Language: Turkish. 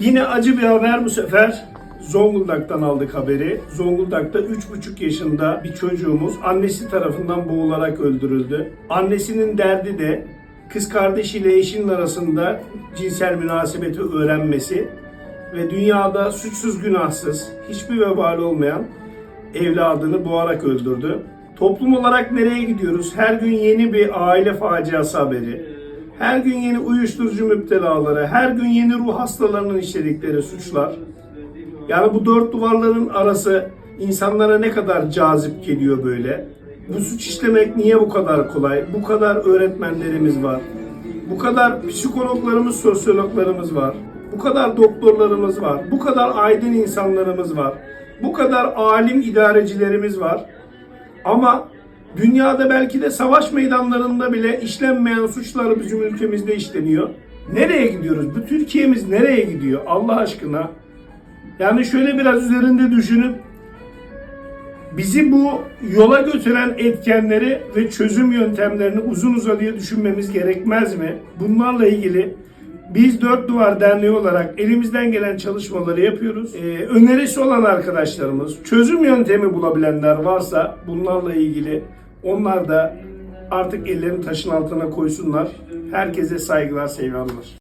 Yine acı bir haber bu sefer. Zonguldak'tan aldık haberi. Zonguldak'ta 3,5 yaşında bir çocuğumuz annesi tarafından boğularak öldürüldü. Annesinin derdi de kız kardeşiyle eşinin arasında cinsel münasebeti öğrenmesi ve dünyada suçsuz günahsız, hiçbir vebali olmayan evladını boğarak öldürdü. Toplum olarak nereye gidiyoruz? Her gün yeni bir aile faciası haberi. Her gün yeni uyuşturucu müptelaları, her gün yeni ruh hastalarının işledikleri suçlar. Yani bu dört duvarların arası insanlara ne kadar cazip geliyor böyle. Bu suç işlemek niye bu kadar kolay? Bu kadar öğretmenlerimiz var. Bu kadar psikologlarımız, sosyologlarımız var. Bu kadar doktorlarımız var. Bu kadar aydın insanlarımız var. Bu kadar alim idarecilerimiz var. Ama dünyada belki de savaş meydanlarında bile işlenmeyen suçlar bizim ülkemizde işleniyor. Nereye gidiyoruz? Bu Türkiye'miz nereye gidiyor? Allah aşkına. Yani şöyle biraz üzerinde düşünüp bizi bu yola götüren etkenleri ve çözüm yöntemlerini uzun uzadıya düşünmemiz gerekmez mi? Bunlarla ilgili biz Dört Duvar Derneği olarak elimizden gelen çalışmaları yapıyoruz. Ee, önerisi olan arkadaşlarımız, çözüm yöntemi bulabilenler varsa bunlarla ilgili onlar da artık ellerini taşın altına koysunlar. Herkese saygılar, sevgiler.